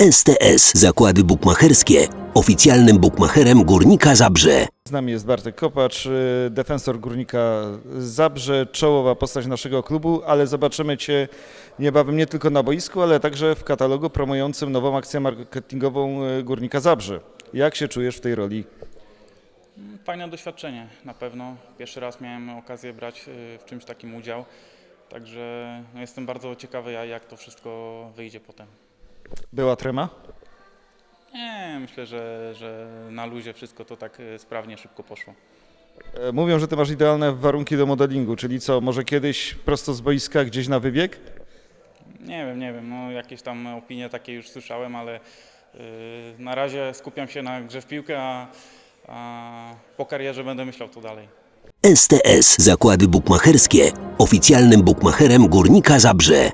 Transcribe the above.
STS Zakłady Bukmacherskie. Oficjalnym bukmacherem Górnika Zabrze. Z nami jest Bartek Kopacz, y, defensor Górnika Zabrze, czołowa postać naszego klubu, ale zobaczymy Cię niebawem nie tylko na boisku, ale także w katalogu promującym nową akcję marketingową y, Górnika Zabrze. Jak się czujesz w tej roli? Fajne doświadczenie na pewno. Pierwszy raz miałem okazję brać y, w czymś takim udział. Także no, jestem bardzo ciekawy, ja- jak to wszystko wyjdzie potem. Była trema? Nie, myślę, że, że na luzie wszystko to tak y, sprawnie, szybko poszło. E, Mówią, że Ty masz idealne warunki do modelingu, czyli co, może kiedyś prosto z boiska gdzieś na wybieg? Nie wiem, nie wiem, no jakieś tam opinie takie już słyszałem, ale y, na razie skupiam się na grze w piłkę, a, a po karierze będę myślał to dalej. STS Zakłady Bukmacherskie. Oficjalnym bukmacherem Górnika Zabrze.